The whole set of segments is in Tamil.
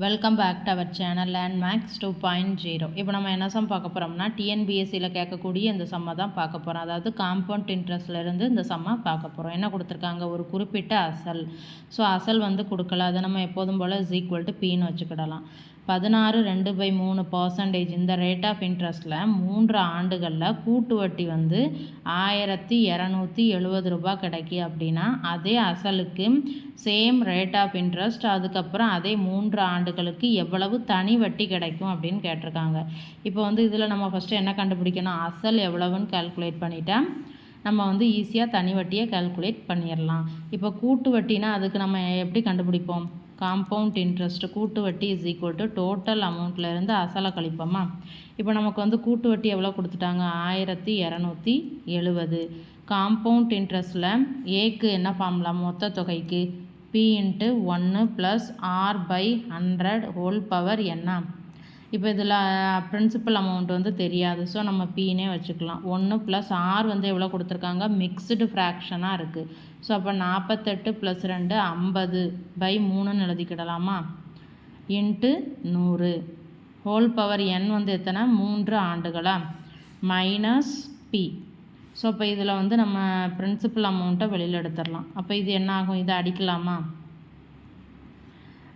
Welcome back to our channel land max two point zero இப்போ நம்ம என்ன சம் பார்க்க போகிறோம்னா டிஎன்பிஎஸ்சியில் கேட்கக்கூடிய இந்த சம்மை தான் பார்க்க போகிறோம் அதாவது காம்பவுண்ட் இன்ட்ரெஸ்ட்லேருந்து இந்த சம்மை பார்க்க போகிறோம் என்ன கொடுத்துருக்காங்க? ஒரு குறிப்பிட்ட அசல். ஸோ அசல் வந்து கொடுக்கல. அதை நம்ம எப்போதும் போல் இஸ் ஈக்குவல் டு பின்னு வச்சுக்கிடலாம். பதினாறு ரெண்டு பை மூணு பர்சன்டேஜ் இந்த ரேட் ஆஃப் இன்ட்ரெஸ்ட்டில் மூன்று ஆண்டுகளில் கூட்டு வட்டி வந்து ஆயிரத்தி இரநூத்தி எழுபது ரூபா கிடைக்கி அப்படின்னா அதே அசலுக்கு சேம் ரேட் ஆஃப் இன்ட்ரெஸ்ட் அதுக்கப்புறம் அதே மூன்று ஆண்டுகளுக்கு எவ்வளவு தனி வட்டி கிடைக்கும் அப்படின்னு கேட்டிருக்காங்க. இப்போ வந்து இதில் நம்ம ஃபஸ்ட்டு என்ன கண்டுபிடிக்கணும்? அசல் எவ்வளவுன்னு கால்குலேட் பண்ணிட்டேன் நம்ம வந்து ஈஸியாக தனி வட்டியை கால்குலேட் பண்ணிடலாம். இப்போ கூட்டு வட்டினா அதுக்கு நம்ம எப்படி கண்டுபிடிப்போம்? காம்பவுண்ட் இன்ட்ரெஸ்ட் கூட்டு வட்டி இஸ் ஈக்குவல் டு டோட்டல் அமௌண்ட்லேருந்து அசலை கழிப்போமா? இப்போ நமக்கு வந்து கூட்டு வட்டி எவ்வளோ கொடுத்துட்டாங்க? ஆயிரத்தி இரநூத்தி எழுபது காம்பவுண்ட் இன்ட்ரெஸ்ட்டில் ஏக்கு என்ன ஃபார்முலா மொத்த தொகைக்கு பி இன்ட்டு ஒன்று plus R by hundred whole power என்ன? இப்போ இதில் பிரின்சிபல் அமௌண்ட் வந்து தெரியாது. ஸோ நம்ம பீனே வச்சுக்கலாம். ஒன்று ப்ளஸ் ஆர் வந்து எவ்வளோ கொடுத்துருக்காங்க? மிக்ஸ்டு ஃப்ராக்ஷனாக இருக்குது ஸோ அப்போ நாற்பத்தெட்டு ப்ளஸ் ரெண்டு ஐம்பது பை மூணுன்னு எழுதிக்கிடலாமா? இன்ட்டு நூறு. ஹோல் பவர் என் வந்து எத்தனை? மூன்று ஆண்டுகளா? மைனஸ் பி ஸோ அப்போ இதில் வந்து நம்ம பிரின்சிபல் அமௌண்ட்டை வெளியில் எடுத்துடலாம். அப்போ இது என்ன ஆகும்? இதை அடிக்கலாமா?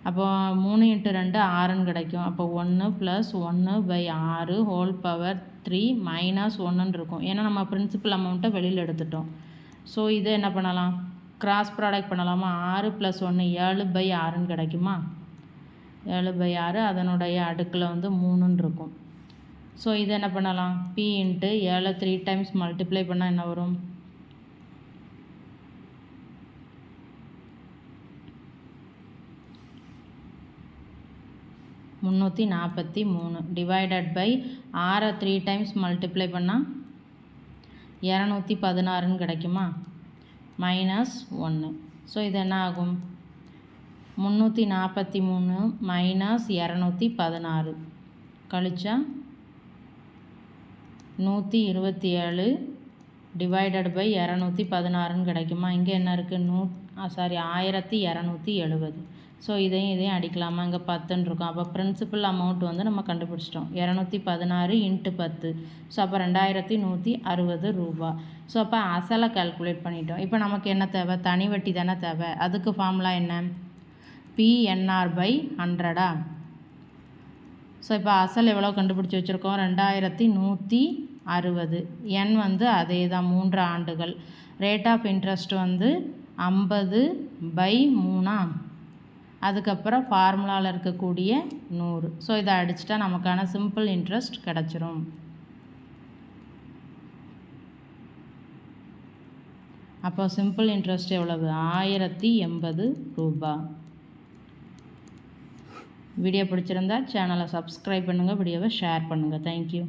அப்போ மூணு இன்ட்டு ரெண்டு ஆறுன்னு கிடைக்கும். அப்போ ஒன்று ப்ளஸ் ஒன்று பை ஆறு ஹோல் பவர் த்ரீ மைனஸ் ஒன்றுன்னு இருக்கும். ஏன்னா நம்ம பிரின்சிபல் அமௌண்ட்டை வெளியில் எடுத்துட்டோம். ஸோ இதை என்ன பண்ணலாம்? கிராஸ் ப்ராடக்ட் பண்ணலாமா? ஆறு ப்ளஸ் ஒன்று ஏழு பை ஆறுன்னு கிடைக்குமா? ஏழு பை ஆறு அதனுடைய அடுக்கில் வந்து மூணுன்னு இருக்கும். ஸோ இதை என்ன பண்ணலாம்? பி இன்ட்டு ஏழை த்ரீ டைம்ஸ் மல்டிப்ளை பண்ணால் என்ன வரும்? முந்நூற்றி நாற்பத்தி மூணு டிவைடட் பை ஆறை த்ரீ டைம்ஸ் மல்டிப்ளை பண்ணால் இரநூத்தி பதினாறுன்னு கிடைக்குமா? மைனஸ் ஒன்று ஸோ இது என்ன ஆகும்? முந்நூற்றி நாற்பத்தி மூணு மைனஸ் இரநூத்தி பதினாறு. கழிச்சா நூற்றி இருபத்தி ஏழு டிவைடட் பை இரநூத்தி பதினாறுன்னு கிடைக்குமா? இங்கே என்ன இருக்குது நூ சாரி ஆயிரத்தி இரநூத்தி எழுபது. ஸோ இதையும் இதையும் அடிக்கலாமா? இங்கே பத்துன்னு இருக்கும். அப்போ பிரின்சிபல் அமௌண்ட் வந்து நம்ம கண்டுபிடிச்சிட்டோம். இரநூத்தி பதினாறு இன்ட்டு பத்து. ஸோ அப்போ ரெண்டாயிரத்தி நூற்றி அறுபது ரூபா. ஸோ அப்போ அசலை கால்குலேட் பண்ணிட்டோம். இப்போ நமக்கு என்ன தேவை? தனி வட்டி தானே தேவை. அதுக்கு ஃபார்முலா என்ன? பிஎன்ஆர் பை ஹண்ட்ரடா ஸோ இப்போ அசல் எவ்வளோ கண்டுபிடிச்சி வச்சுருக்கோம்? ரெண்டாயிரத்தி நூற்றி அறுபது. என் வந்து அதே தான் மூன்று ஆண்டுகள். ரேட் ஆஃப் இன்ட்ரெஸ்ட் வந்து ஐம்பது பை மூணா? அதுக்கப்புறம் ஃபார்முலாவில் இருக்கக்கூடிய நூறு. ஸோ இதை அடிச்சிட்டா நமக்கான சிம்பிள் இன்ட்ரெஸ்ட் கிடச்சிரும். அப்போ சிம்பிள் இன்ட்ரெஸ்ட் எவ்வளவு? ஆயிரத்தி எண்பது ரூபா. வீடியோ பிடிச்சிருந்தா சேனலை சப்ஸ்கிரைப் பண்ணுங்கள் வீடியோவை ஷேர் பண்ணுங்கள் தேங்க்யூ